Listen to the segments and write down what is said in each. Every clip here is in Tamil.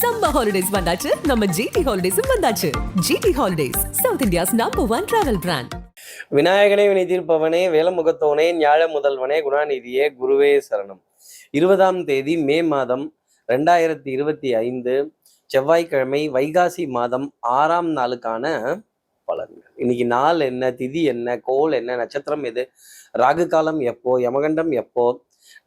சம்மர் ஹாலிடேஸ் வந்தாச்சு. நம்ம ஜிடி ஹாலிடேஸும் வந்தாச்சு. GT holidays south India's number one travel brand விநாயகனே வினை தீர்ப்பவனே வேலமுகத்தோனே ஞாழ முதல்வனே குணாநிதியே குருவே சரணம். இருபதாம் தேதி மே மாதம் ரெண்டாயிரத்தி இருபத்தி ஐந்து செவ்வாய்க்கிழமை வைகாசி மாதம் ஆறாம் நாளுக்கான பலன்கள். இன்னைக்கு நாள் என்ன திதி என்ன கோல் என்ன நட்சத்திரம் எது ராகு காலம் எப்போ யமகண்டம் எப்போ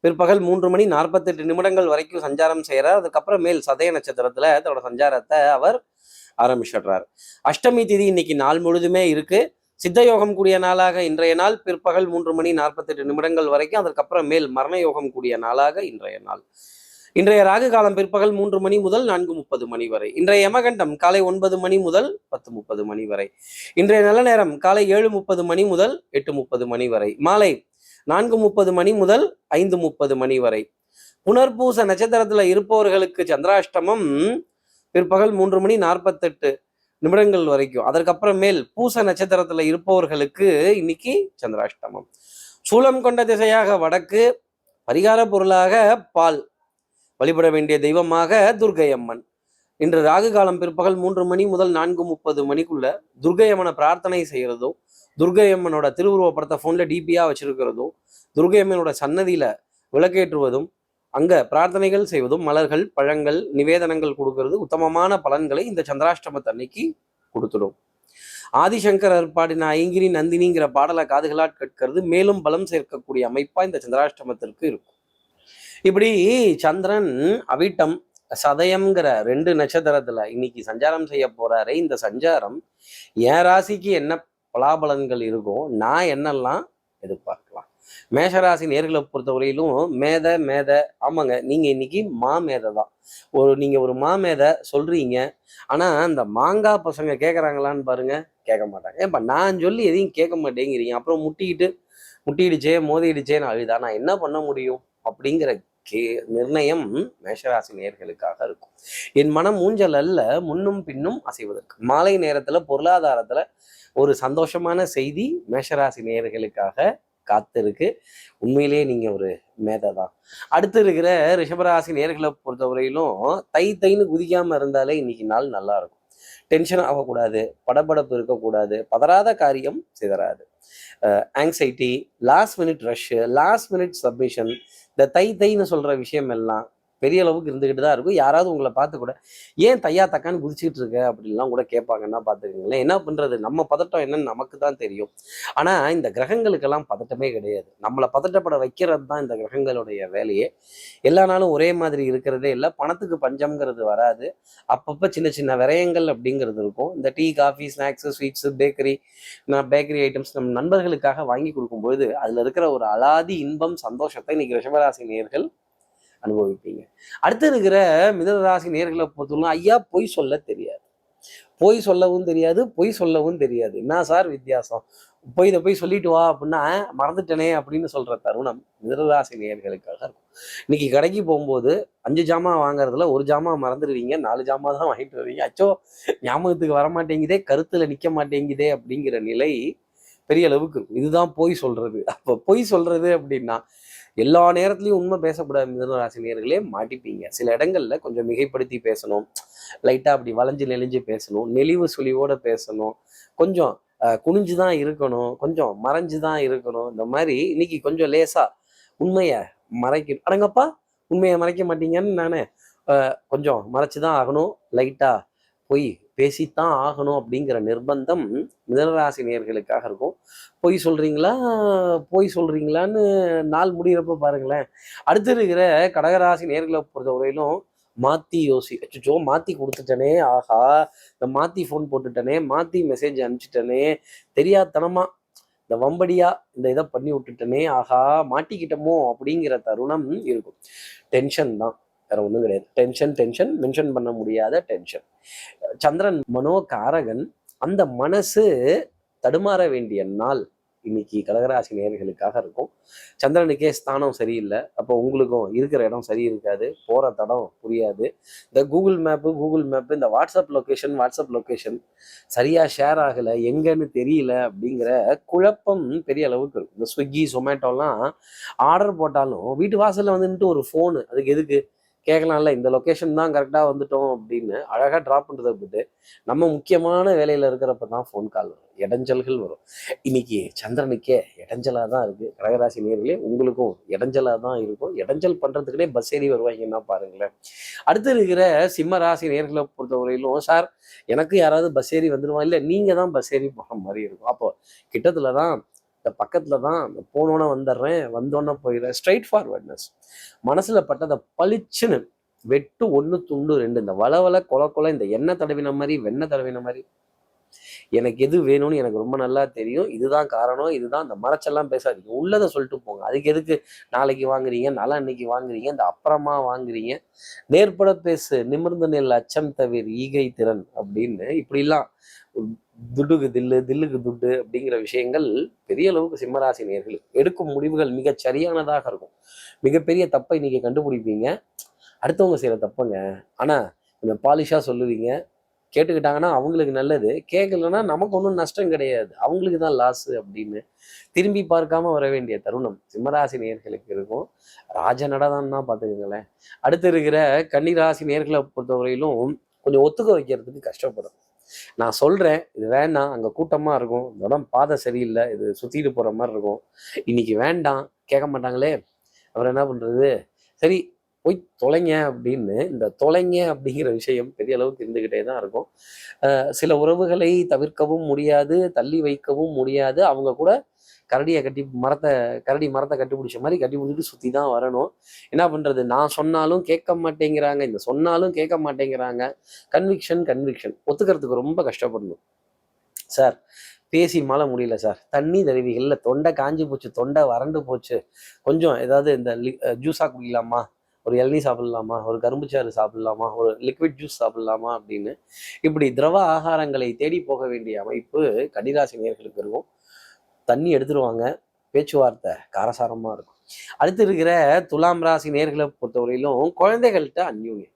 பிற்பகல் மூன்று மணி நாற்பத்தெட்டு நிமிடங்கள் வரைக்கும் சஞ்சாரம் செய்கிறார். அதுக்கப்புறம் மேல் சதய நட்சத்திரத்துல தன்னோட சஞ்சாரத்தை அவர் ஆரம்பிச்சிடுறார். அஷ்டமி திதி இன்னைக்கு நாள் முழுதுமே இருக்கு. சித்த யோகம் கூடிய நாளாக இன்றைய நாள் பிற்பகல் மூன்று மணி நாற்பத்தெட்டு நிமிடங்கள் வரைக்கும் அதற்கப்புறம் மேல் மரண யோகம் கூடிய நாளாக இன்றைய நாள். இன்றைய ராகு காலம் பிற்பகல் மூன்று மணி முதல் நான்கு முப்பது மணி வரை. இன்றைய யமகண்டம் காலை ஒன்பது மணி முதல் பத்து முப்பது மணி வரை. இன்றைய நல்ல நேரம் காலை ஏழு முப்பது மணி முதல் எட்டு முப்பது மணி வரை. மாலை நான்கு முப்பது மணி முதல் ஐந்து முப்பது மணி வரை. புனர்பூச நட்சத்திரத்துல இருப்பவர்களுக்கு சந்திராஷ்டமம் பிற்பகல் மூன்று மணி நாற்பத்தெட்டு நிமிடங்கள் வரைக்கும். அதற்கப்புறமேல் பூச நட்சத்திரத்துல இருப்பவர்களுக்கு இன்னைக்கு சந்திராஷ்டமம். சூலம் கொண்ட திசையாக வடக்கு பரிகார பொருளாக பால் வழிபட வேண்டிய தெய்வமாக துர்கை அம்மன் இன்று ராகு காலம் பிற்பகல் மூன்று மணி முதல் நான்கு முப்பது மணிக்குள்ள துர்கை அம்மனை பிரார்த்தனை செய்யறதும் துர்கை அம்மனோட திருவுருவ ஃபோனில் டிபியாக வச்சிருக்கிறதும் துர்கை அம்மனோட சன்னதியில விளக்கேற்றுவதும் அங்க பிரார்த்தனைகள் செய்வதும் மலர்கள் பழங்கள் நிவேதனங்கள் கொடுக்கறது உத்தமமான பலன்களை இந்த சந்திராஷ்டமத்தன்னைக்கு கொடுத்துடும். ஆதிசங்கரர் பாடின ஐங்கிரி நந்தினிங்கிற பாடலை காதுகளால் கேட்கறது மேலும் பலம் சேர்க்கக்கூடிய அமைப்பா இந்த சந்திராஷ்டமத்திற்கு இருக்கும். இப்படி சந்திரன் அவிட்டம் சதயம்ங்கிற ரெண்டு நட்சத்திரத்துல இன்னைக்கு சஞ்சாரம் செய்ய போறாரு இந்த சஞ்சாரம் என் ராசிக்கு என்ன பலாபலன்கள் இருக்கும். நான் என்னெல்லாம் எதிர்பார்க்கலாம்? மேஷராசி நேர்களை பொறுத்தவரையிலும் மேத மேத ஆமாங்க. நீங்க இன்னைக்கு மா மேதை தான் ஒரு நீங்க ஒரு மா மேதை சொல்றீங்க. ஆனா அந்த மாங்காய் பசங்க கேட்குறாங்களான்னு பாருங்க கேட்க மாட்டாங்க. ஏன்பா நான் சொல்லி எதையும் கேட்க மாட்டேங்கிறீங்க. அப்புறம் முட்டிக்கிட்டு முட்டிடுச்சே மோதிடுச்சேன்னு அழுதா நான் என்ன பண்ண முடியும்? அப்படிங்கிற கே நிர்ணயம் மேஷராசி நேர்களுக்காக இருக்கும். என் மனம் மூஞ்சல் அல்ல முன்னும் பின்னும் அசைவதற்கு. மாலை நேரத்துல பொருளாதாரத்துல ஒரு சந்தோஷமான செய்தி மேஷராசி நேர்களுக்காக காத்திருக்கு. உண்மையிலேயே நீங்க ஒரு மேதை தான் அடுத்து இருக்கிற ரிஷபராசி நேர்களை பொறுத்தவரையிலும் தை தைன்னு குதிக்காம இருந்தாலே இன்னைக்கு நாள் நல்லா இருக்கும். டென்ஷன் ஆகக்கூடாது படபடப்பு இருக்கக்கூடாது பதறாத காரியம் சிதறாது. Anxiety last minute rush last minute submission இந்த தை தைன்னு சொல்ற விஷயம் எல்லாம் பெரிய அளவுக்கு இருந்துகிட்டு தான் இருக்கும். யாராவது உங்களை பார்த்து கூட ஏன் தையா தக்கான்னு குதிச்சுக்கிட்டு இருக்க? அப்படின்லாம் கூட கேட்பாங்கன்னா பார்த்துக்கங்களேன் என்ன பண்றது? நம்ம பதட்டம் என்னன்னு நமக்கு தான் தெரியும். ஆனா இந்த கிரகங்களுக்கெல்லாம் பதட்டமே கிடையாது. நம்மளை பதட்டப்பட வைக்கிறது தான் இந்த கிரகங்களுடைய வேலையே. எல்லா நாளும் ஒரே மாதிரி இருக்கிறதே இல்லை. பணத்துக்கு பஞ்சம்ங்கிறது வராது. அப்பப்போ சின்ன சின்ன விரயங்கள் அப்படிங்கிறது இருக்கும். இந்த tea coffee snacks sweets bakery நான் பேக்கரி ஐட்டம்ஸ் நம்ம நண்பர்களுக்காக வாங்கி கொடுக்கும்போது அதில் இருக்கிற ஒரு அலாதி இன்பம் சந்தோஷத்தை இன்னைக்கு ரிஷபராசி நேர்கள் அனுபவிப்பீங்க. அடுத்து இருக்கிற மிதனராசி நேர்களை பொறுத்தவரை ஐயா பொய் சொல்ல தெரியாது. பொய் சொல்லவும் தெரியாது பொய் சொல்லவும் தெரியாது. என்ன சார் வித்தியாசம்? போய் இதை போய் சொல்லிட்டு வா அப்படின்னா மறந்துட்டனே அப்படின்னு சொல்ற தருணம் மிதனராசி நேர்களுக்காக இருக்கும். இன்னைக்கு கடைக்கு போகும்போது அஞ்சு ஜாமான் வாங்குறதுல ஒரு ஜாமான் மறந்துடுவீங்க நாலு ஜாமான் தான் வாங்கிட்டு வருவீங்க. அச்சோ ஞாபகத்துக்கு வர மாட்டேங்குதே கருத்துல நிக்க மாட்டேங்குதே அப்படிங்கிற நிலை பெரிய அளவுக்கு இருக்கும். இதுதான் பொய் சொல்றது. அப்போ பொய் சொல்றது அப்படின்னா எல்லா நேரத்துலையும் உண்மை பேசக்கூடாது மிதனராசி நேர்களே மாட்டிப்பீங்க. சில இடங்கள்ல கொஞ்சம் மிகைப்படுத்தி பேசணும். லைட்டா அப்படி வளைஞ்சு நெளிஞ்சு பேசணும். நெளிவு சுழிவோட பேசணும். கொஞ்சம் குனிஞ்சு தான் இருக்கணும். கொஞ்சம் மறைஞ்சு தான் இருக்கணும். இந்த மாதிரி இன்னைக்கு கொஞ்சம் லேசா உண்மையை மறைக்கணும் அடங்கப்பா உண்மையை மறைக்க மாட்டீங்கன்னு நானே கொஞ்சம் மறைச்சு தான் ஆகணும் லைட்டா போய் பேசித்தான் ஆகணும் அப்படிங்கிற நிர்பந்தம் மிதனராசி நேர்களுக்காக இருக்கும். பொய் சொல்கிறீங்களா பொய் சொல்கிறீங்களான்னு நாள் முடிகிறப்ப பாருங்களேன். அடுத்து இருக்கிற கடகராசி நேர்களை பொறுத்தவரையிலும் மாத்தி யோசி அச்சோ மாத்தி கொடுத்துட்டனே ஆஹா இந்த மாத்தி ஃபோன் போட்டுட்டனே மாத்தி மெசேஜ் அனுப்பிச்சிட்டனே தெரியாதனமா இந்த வம்படியா இந்த இதை பண்ணி விட்டுட்டனே ஆஹா மாட்டிக்கிட்டோமோ அப்படிங்கிற தருணம் இருக்கும். டென்ஷன் தான். வேற ஒன்றும் கிடையாது. டென்ஷன் டென்ஷன் மென்ஷன் பண்ண முடியாத டென்ஷன் சந்திரன் மனோகாரகன் அந்த மனசு தடுமாற வேண்டிய நாள் இன்னைக்கு கடகராசி நேர்களுக்காக இருக்கும். சந்திரனுக்கே ஸ்தானம் சரியில்லை. அப்போ உங்களுக்கும் இருக்கிற இடம் சரி இருக்காது. போகிற தடம் புரியாது. இந்த கூகுள் மேப்பு கூகுள் மேப்பு இந்த வாட்ஸ்அப் லொக்கேஷன் வாட்ஸ்அப் லொக்கேஷன் சரியாக ஷேர் ஆகலை. எங்கன்னு தெரியல அப்படிங்கிற குழப்பம் பெரிய அளவுக்கு இருக்கும். இந்த ஸ்விக்கி சொமேட்டோலாம் ஆர்டர் போட்டாலும் வீட்டு வாசலில் வந்துட்டு ஒரு ஃபோனு அதுக்கு எதுக்கு? கேட்கலாம்ல இந்த லொக்கேஷன் தான் கரெக்டாக வந்துட்டோம் அப்படின்னு அழகாக ட்ராப் பண்ணுறதை விட்டு நம்ம முக்கியமான வேலையில் இருக்கிறப்ப தான் ஃபோன் கால் வரும். இடைஞ்சல்கள் வரும். இன்னைக்கு சந்திரனுக்கே இடைஞ்சலாக தான் இருக்குது கடகராசி நேர்களே உங்களுக்கும் இடைஞ்சலாக தான் இருக்கும். இடைஞ்சல் பண்ணுறதுக்குனே பஸ் ஏறி வருவாங்கன்னா பாருங்களேன். அடுத்து இருக்கிற சிம்ம ராசி நேர்களை பொறுத்தவரையிலும் சார் எனக்கு யாராவது பஸ் ஏறி வந்துடுவான் இல்லை நீங்கள் தான் பஸ் ஏறி போகிற மாதிரி இருக்கும். அப்போ கிட்டத்தில் தான் இந்த பக்கத்தில் தான் போனோன்னே வந்துடுறேன் வந்தோன்னே போயிடுறேன். ஸ்ட்ரைட் ஃபார்வர்ட்னஸ் மனசில் பட்டதை பளிச்சுன்னு வெட்டு ஒன்று துண்டு ரெண்டு இந்த வளவல கொல கொலை இந்த எண்ணெய் தடவின மாதிரி வெண்ணெய் தடவின மாதிரி. எனக்கு எது வேணும்னு எனக்கு ரொம்ப நல்லா தெரியும். இதுதான் காரணம். இதுதான் இந்த மறைச்செல்லாம் பேசாதீங்க. உள்ளதை சொல்லிட்டு போங்க. அதுக்கு எதுக்கு நாளைக்கு வாங்குறீங்க நாளா இன்னைக்கு வாங்குறீங்க இந்த அப்புறமா வாங்குறீங்க. நேர்பட பேசு. நிமிர்ந்து நெல் அச்சம் தவிர ஈகை திறன் அப்படின்னு இப்படிலாம் துட்டுக்கு தில்லு தில்லுக்கு துட்டு அப்படிங்கிற விஷயங்கள் பெரிய அளவுக்கு சிம்மராசி நேர்கள் எடுக்கும் முடிவுகள் மிகச் சரியானதாக இருக்கும். மிகப்பெரிய தப்பை நீங்க கண்டுபிடிப்பீங்க. அடுத்தவங்க செய்கிற தப்புங்க. ஆனால் கொஞ்சம் பாலிஷாக சொல்லுவீங்க. கேட்டுக்கிட்டாங்கன்னா அவங்களுக்கு நல்லது. கேட்கலன்னா நமக்கு ஒன்றும் நஷ்டம் கிடையாது. அவங்களுக்கு தான் லாஸு அப்படின்னு திரும்பி பார்க்காம வர வேண்டிய தருணம் சிம்மராசி நேர்களுக்கு இருக்கும். ராஜ நடதான்னா பார்த்துக்கோங்களேன். அடுத்து இருக்கிற கன்னிராசி நேர்களை பொறுத்தவரையிலும் கொஞ்சம் ஒத்துக்க வைக்கிறதுக்கு கஷ்டப்படும் நான் சொல்றேன் இது வேண்டாம் அங்க கூட்டமா இருக்கும் இந்த இடம் பாதை சரியில்லை இது சுத்திட்டு போற மாதிரி இருக்கும். இன்னைக்கு வேண்டாம் கேட்க மாட்டாங்களே. அவர் என்ன பண்றது? சரி போய் தொலைங்க அப்படின்னு இந்த தொலைங்க அப்படிங்கிற விஷயம் பெரிய அளவுக்கு இருந்துக்கிட்டே தான் இருக்கும். சில உறவுகளை தவிர்க்கவும் முடியாது தள்ளி வைக்கவும் முடியாது. அவங்க கூட கரடியை கட்டி மரத்தை கரடி மரத்தை கட்டி பிடிச்ச மாதிரி கட்டி பிடிச்சிட்டு சுற்றி தான் வரணும். என்ன பண்ணுறது நான் சொன்னாலும் கேட்க மாட்டேங்கிறாங்க. இந்த சொன்னாலும் கேட்க மாட்டேங்கிறாங்க. கன்விக்ஷன் கன்விக்ஷன் ஒத்துக்கிறதுக்கு ரொம்ப கஷ்டப்படணும். சார் பேசி மால முடியல சார் தண்ணி தருவிகளில் தொண்டை காஞ்சி போச்சு தொண்டை வறண்டு போச்சு. கொஞ்சம் ஏதாவது இந்த ஜூஸாக குடிக்கலாமா? ஒரு இளநீ சாப்பிடலாமா? ஒரு கரும்புச்சாறு சாப்பிடலாமா? ஒரு லிக்விட் ஜூஸ் சாப்பிடலாமா அப்படின்னு. இப்படி திரவ ஆகாரங்களை தேடி போக வேண்டிய அமைப்பு கன்னிராசி நேர்களுக்கு இருக்கும். தண்ணி எடுத்துருவாங்க. பேச்சுவார்த்தை காரசாரமாக இருக்கும். அடுத்து இருக்கிற துலாம் ராசி நேர்களை பொறுத்தவரையிலும் குழந்தைகள்கிட்ட அந்யூன்யம்.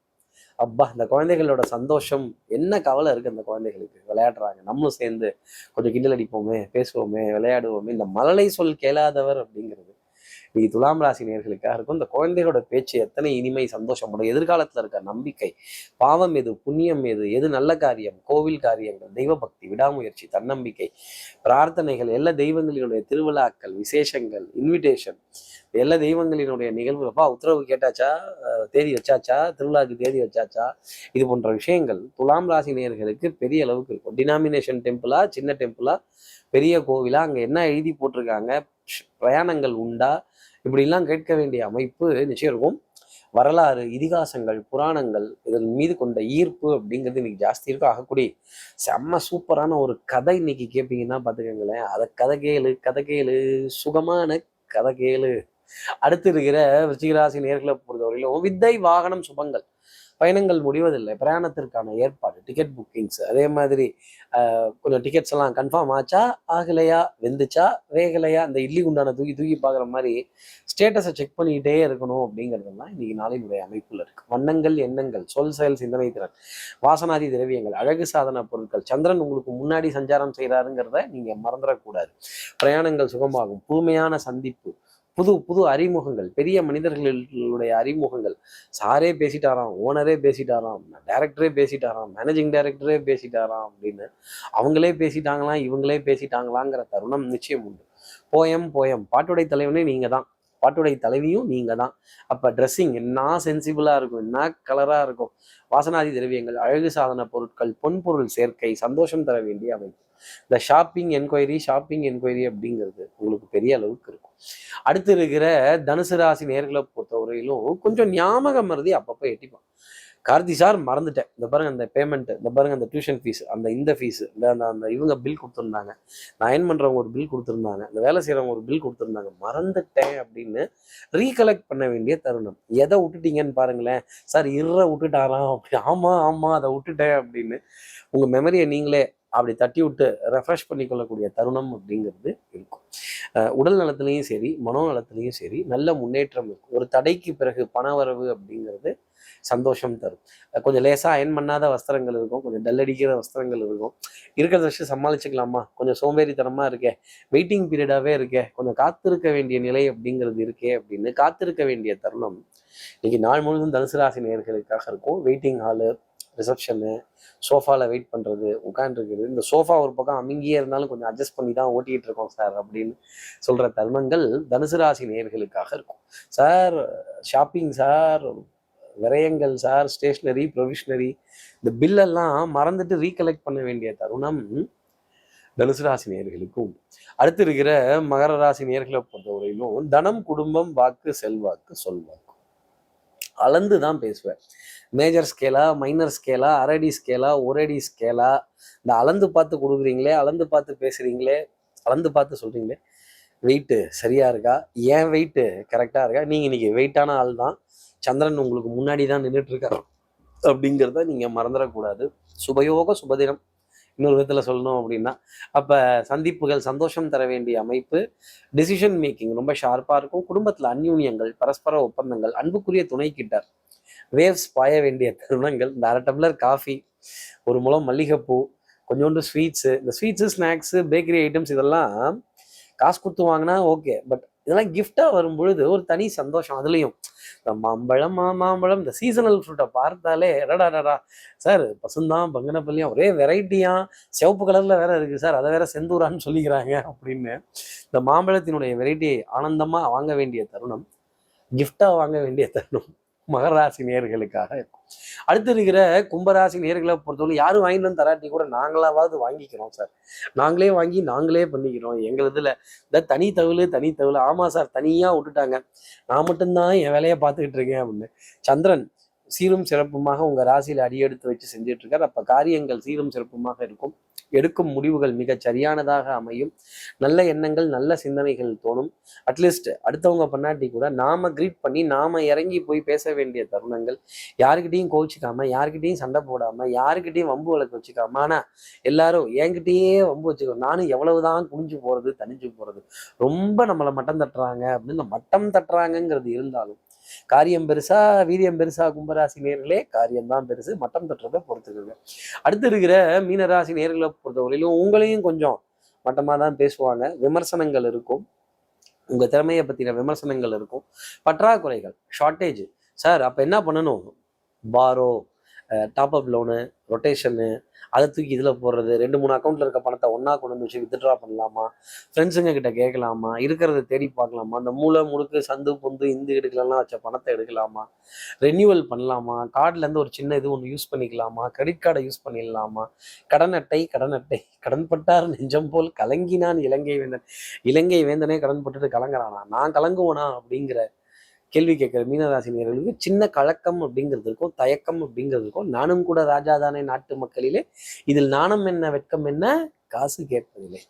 அப்பா இந்த குழந்தைகளோட சந்தோஷம் என்ன கவலை இருக்கு அந்த குழந்தைகளுக்கு? விளையாடுறாங்க. நம்மளும் சேர்ந்து கொஞ்சம் கிண்டல் அடிப்போமே பேசுவோமே விளையாடுவோமே இந்த மழலை சொல் கேளாதவர் அப்படிங்கிறது இன்னைக்கு துலாம் ராசி நேர்களுக்காக இருக்கும். இந்த குழந்தைகளோட பேச்சு எத்தனை இனிமை சந்தோஷப்படும் எதிர்காலத்துல இருக்க நம்பிக்கை பாவம் எது புண்ணியம் எது எது நல்ல காரியம் கோவில் காரியங்கள் தெய்வ பக்தி விடாமுயற்சி தன்னம்பிக்கை பிரார்த்தனைகள் எல்லா தெய்வங்களினுடைய திருவிழாக்கள் விசேஷங்கள் இன்விடேஷன் எல்லா தெய்வங்களினுடைய நிகழ்வு அப்பா உத்தரவு கேட்டாச்சா? தேதி வச்சாச்சா? திருவிழாக்கு தேதி வச்சாச்சா? இது போன்ற விஷயங்கள் துலாம் ராசி நேர்களுக்கு பெரிய அளவுக்கு இருக்கும். டினாமினேஷன் டெம்பிளா சின்ன டெம்பிளா பெரிய கோவிலா அங்க என்ன எழுதி போட்டிருக்காங்க? பிரயாணங்கள் உண்டா? இப்படிலாம் கேட்க வேண்டிய அமைப்பு நிச்சயம் இருக்கும். வரலாறு இதிகாசங்கள் புராணங்கள் இதன் மீது கொண்ட ஈர்ப்பு அப்படிங்கிறது இன்னைக்கு ஜாஸ்தி இருக்கும் ஆகக்கூடிய செம்ம சூப்பரான ஒரு கதை இன்னைக்கு கேட்பீங்கன்னா பார்த்துக்கோங்களேன். அதை கதை கேளு கதை கேளு சுகமான கதை கேளு. அடுத்து இருக்கிற விருச்சிகராசி நேர்களை பொறுத்தவரையிலும் வித்தை வாகனம் சுபங்கள். பயணங்கள் முடிவதில்லை. பிரயாணத்திற்கான ஏற்பாடு டிக்கெட் புக்கிங்ஸ் அதே மாதிரி கொஞ்சம் டிக்கெட்ஸ் எல்லாம் கன்ஃபார்ம் ஆச்சா ஆகலையா வெந்துச்சா வேகலையா அந்த இட்லி குண்டான தூக்கி தூக்கி பார்க்குற மாதிரி ஸ்டேட்டஸை செக் பண்ணிக்கிட்டே இருக்கணும் அப்படிங்கிறதெல்லாம் இன்னைக்கு நாளினுடைய அமைப்பில் இருக்கு. வண்ணங்கள் எண்ணங்கள் சொல் செயல் சிந்தனை திறன் வாசனாதி திரவியங்கள் அழகு சாதன பொருட்கள். சந்திரன் உங்களுக்கு முன்னாடி சஞ்சாரம் செய்கிறாருங்கிறத நீங்கள் மறந்துடக்கூடாது. பிரயாணங்கள் சுகமாகும். பூமையான சந்திப்பு புது புது அறிமுகங்கள் பெரிய மனிதர்களுடைய அறிமுகங்கள். சாரே பேசிட்டாராம் ஓனரே பேசிட்டாராம் டைரக்டரே பேசிட்டாராம் மேனேஜிங் டைரக்டரே பேசிட்டாராம் அப்படின்னு அவங்களே பேசிட்டாங்களாம் இவங்களே பேசிட்டாங்களாங்கிற தருணம் நிச்சயம் உண்டு. Poem poem. பாட்டுடை தலைவனே நீங்கள் தான் பாட்டுடைய தலைவியும் நீங்க தான் அப்ப ட்ரெஸ்ஸிங் என்ன சென்சிபிளா இருக்கும் என்ன கலரா இருக்கும்? வாசனாதி திரவியங்கள் அழகு சாதன பொருட்கள் பொன்பொருள் சேர்க்கை சந்தோஷம் தர வேண்டிய அமைப்பு. இந்த ஷாப்பிங் என்கொயரி ஷாப்பிங் என்கொயரி அப்படிங்கிறது உங்களுக்கு பெரிய அளவுக்கு இருக்கும். அடுத்து இருக்கிற தனுசு ராசி நேர்களை பொறுத்தவரையிலும் கொஞ்சம் ஞாபகம் மருதி அப்பப்போ எட்டிப்பான். கார்த்தி சார் மறந்துட்டேன். இந்த பாருங்க அந்த பேமெண்ட் இந்த பாருங்க அந்த டியூஷன் ஃபீஸ் அந்த இந்த ஃபீஸ் இந்த அந்த அந்த இவங்க பில் கொடுத்துருந்தாங்க. நான் அயன் பண்ணுறவங்க ஒரு பில் கொடுத்துருந்தாங்க. இந்த வேலை செய்கிறவங்க ஒரு பில் கொடுத்துருந்தாங்க. மறந்துட்டேன் அப்படின்னு ரீகலெக்ட் பண்ண வேண்டிய தருணம். எதை விட்டுட்டீங்கன்னு பாருங்களேன். சார் இற விட்டுட்டாராம் அப்படி ஆமாம் ஆமாம் அதை விட்டுட்டேன் அப்படின்னு உங்க மெமரியை நீங்களே அப்படி தட்டி விட்டு ரெஃப்ரெஷ் பண்ணிக்கொள்ளக்கூடிய தருணம் அப்படிங்கிறது இருக்கும். உடல் நலத்துலேயும் சரி மனோ நலத்துலேயும் சரி நல்ல முன்னேற்றம் இருக்கும். ஒரு தடைக்கு பிறகு பணவரவு அப்படிங்கிறது சந்தோஷம் தரும். கொஞ்சம் லேசாக அயன் பண்ணாத வஸ்திரங்கள் இருக்கும். கொஞ்சம் டல் அடிக்கிற வஸ்திரங்கள் இருக்கும். இருக்கிறத வச்சு சமாளிச்சுக்கலாமா? கொஞ்சம் சோம்பேறித்தனமாக இருக்கே. வெயிட்டிங் பீரியடாகவே இருக்கே. கொஞ்சம் காத்திருக்க வேண்டிய நிலை அப்படிங்கிறது இருக்கே அப்படின்னு காத்திருக்க வேண்டிய தருணம். இன்னைக்கு நாள் முழுவதும் தனுசு ராசி நேயர்களுக்காக இருக்கும். வெயிட்டிங் ஹாலு ரிசப்ஷனு சோஃபாவில் வெயிட் பண்ணுறது உட்காந்துருக்குது இந்த சோஃபா ஒரு பக்கம் அமைங்கியே இருந்தாலும் கொஞ்சம் அட்ஜஸ்ட் பண்ணி தான் ஓட்டிகிட்டு இருக்கோம் சார் அப்படின்னு சொல்கிற தருணங்கள் தனுசு ராசி நேர்களுக்காக இருக்கும். சார் ஷாப்பிங் சார் விரயங்கள் சார் ஸ்டேஷ்னரி ப்ரொவிஷ்னரி இந்த பில்லெல்லாம் மறந்துட்டு ரீகலெக்ட் பண்ண வேண்டிய தருணம் தனுசு ராசி நேர்களுக்கும் அடுத்து இருக்கிற மகர ராசி நேர்களை பொறுத்தவரையிலும் தனம் குடும்பம் வாக்கு செல்வாக்கு சொல்வாக்கு. அளந்து தான் பேசுவேன். மேஜர் ஸ்கேலா மைனர் ஸ்கேலா அரடி ஸ்கேலா ஒரடி ஸ்கேலா இந்த அளந்து பார்த்து கொடுக்குறீங்களே அளந்து பார்த்து பேசுறீங்களே அளந்து பார்த்து சொல்றீங்களே வெயிட்டு சரியா இருக்கா? ஏன் வெயிட்டு கரெக்டாக இருக்கா? நீங்கள் இன்னைக்கு வெயிட்டான ஆள் தான் சந்திரன் உங்களுக்கு முன்னாடி தான் நின்றுட்டு இருக்காரு அப்படிங்கிறத நீங்கள் மறந்துடக்கூடாது. சுபயோக சுபதினம். இன்னொரு விதத்தில் சொல்லணும் அப்படின்னா அப்போ சந்திப்புகள் சந்தோஷம் தர வேண்டிய அமைப்பு டிசிஷன் மேக்கிங் ரொம்ப ஷார்ப்பாக இருக்கும். குடும்பத்தில் அந்யூன்யங்கள் பரஸ்பர ஒப்பந்தங்கள் அன்புக்குரிய துணை கிட்டார். வேவ்ஸ் பாய வேண்டிய தருணங்கள் இந்த அரை டம்ளர் காஃபி ஒரு முளம் மல்லிகைப்பூ கொஞ்சோண்டு ஸ்வீட்ஸு இந்த ஸ்வீட்ஸு ஸ்நாக்ஸு பேக்கரி ஐட்டம்ஸ் இதெல்லாம் காசு கொடுத்து வாங்கினா ஓகே பட் இதெல்லாம் கிஃப்டாக வரும் பொழுது ஒரு தனி சந்தோஷம் அதுலேயும். இந்த மாம்பழம் மா மாம்பழம் இந்த சீசனல் ஃப்ரூட்டை பார்த்தாலே எடடாடா சார் பசுந்தான் பங்கனப்பள்ளியும் ஒரே வெரைட்டியா சிவப்பு கலர்ல வேற இருக்கு சார். அதை வேற செந்தூரான்னு சொல்லிக்கிறாங்க அப்படின்னு. இந்த மாம்பழத்தினுடைய வெரைட்டியை ஆனந்தமா வாங்க வேண்டிய தருணம் gift-ஆ வாங்க வேண்டிய தருணம். மகராசி நேர்களுக்காக இருக்கும். அடுத்து இருக்கிற கும்பராசி நேர்களை பொறுத்தவரை யாரும் வாங்கிட்டு வந்து தராட்டி கூட நாங்களாவது வாங்கிக்கிறோம் சார். நாங்களே வாங்கி நாங்களே பண்ணிக்கிறோம். எங்களுதுல இந்த தனி தவிழு தனி தவிழு. ஆமா சார் தனியா விட்டுட்டாங்க. நான் மட்டும்தான் என் வேலையை பார்த்துக்கிட்டு இருக்கேன் அப்படின்னு. சந்திரன் சீரும் சிறப்புமாக உங்க ராசியில அடியெடுத்து வச்சு செஞ்சுட்டு இருக்கார். அப்ப காரியங்கள் சீரும் சிறப்புமாக இருக்கும். எடுக்கும் முடிவுகள் மிக சரியானதாக அமையும். நல்ல எண்ணங்கள் நல்ல சிந்தனைகள் தோணும். அட்லீஸ்ட் அடுத்தவங்க பண்ணாட்டி கூட நாம கிரீட் பண்ணி நாம இறங்கி போய் பேச வேண்டிய தருணங்கள். யாருக்கிட்டையும் கோச்சிக்காம யாருக்கிட்டையும் சண்டை போடாம யாருக்கிட்டையும் வம்பு வழக்கு வச்சுக்காம ஆனா எல்லாரும் என்கிட்டயே வம்பு வச்சுக்கோ நானும் எவ்வளவுதான் குனிஞ்சு போறது தனிஞ்சு போறது ரொம்ப நம்மளை மட்டம் தட்டுறாங்க அப்படின்னு மட்டம் தட்டுறாங்கங்கிறது இருந்தாலும் காரியம் பெருசா வீரியம் பெருசா கும்பராசி நேர்களே காரியம் தான் பெருசு. மட்டம் தட்டுறதை பொறுத்துக்குங்க. அடுத்து இருக்கிற மீனராசி நேர்களை பொறுத்தவரையிலும் உங்களையும் கொஞ்சம் மட்டமாக தான் பேசுவாங்க. விமர்சனங்கள் இருக்கும். உங்கள் திறமையை பற்றின விமர்சனங்கள் இருக்கும். பற்றாக்குறைகள் ஷார்ட்டேஜ் சார் அப்போ என்ன பண்ணணும்? பாரோ டாப் அப் லோனு ரொட்டேஷனு அதை தூக்கி இதில் போடுறது ரெண்டு மூணு அக்கௌண்ட்டில் இருக்க பணத்தை ஒன்றா கொண்டு வந்து வச்சு வித்ட்ரா பண்ணலாமா? ஃப்ரெண்ட்ஸுங்க கிட்ட கேட்கலாமா? இருக்கிறத தேடி பார்க்கலாமா? அந்த மூளை முழுக்க சந்து பொந்து இந்து எடுக்கலாம் வச்ச பணத்தை எடுக்கலாமா? ரெனியூவல் பண்ணலாமா? கார்டுலேருந்து ஒரு சின்ன இது ஒன்று யூஸ் பண்ணிக்கலாமா? கிரெடிட் கார்டை யூஸ் பண்ணிடலாமா? கடன் அட்டை கடன் அட்டை கடன்பட்டார் நெஞ்சம் போல் கலங்கினான் இலங்கை வேந்தன். இலங்கை வேந்தனே கடன் பட்டுட்டு கலங்குறானா? நான் கலங்குவனா? அப்படிங்கிற கேள்வி கேட்குற மீனராசினியர்களுக்கு சின்ன கலக்கம் அப்படிங்கிறது இருக்கும் தயக்கம் அப்படிங்கிறது இருக்கும் நானும் கூட ராஜாதானே நாட்டு மக்களிலே இதில் நாணம் என்ன வெட்கம் என்ன? காசு கேட்பதில்லை.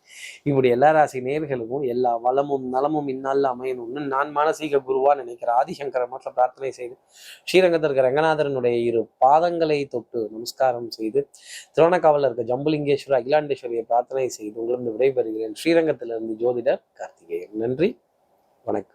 இப்படி எல்லா ராசி நேர்களுக்கும் எல்லா வளமும் நலமும் இந்நாளில் அமையணும்னு நான் மானசீக குருவா நினைக்கிற ஆதிசங்கர மற்ற பிரார்த்தனை செய்து ஸ்ரீரங்கத்தில் இருக்கிற ரங்கநாதரனுடைய இரு பாதங்களை தொட்டு நமஸ்காரம் செய்து திருவண்ணக்காவலில் இருக்க ஜம்புலிங்கேஸ்வரர் அகிலாண்டேஸ்வரியை பிரார்த்தனை செய்து உங்களிருந்து விடைபெறுகிறேன். ஸ்ரீரங்கத்திலிருந்து ஜோதிடர் கார்த்திகேயன். நன்றி. வணக்கம்.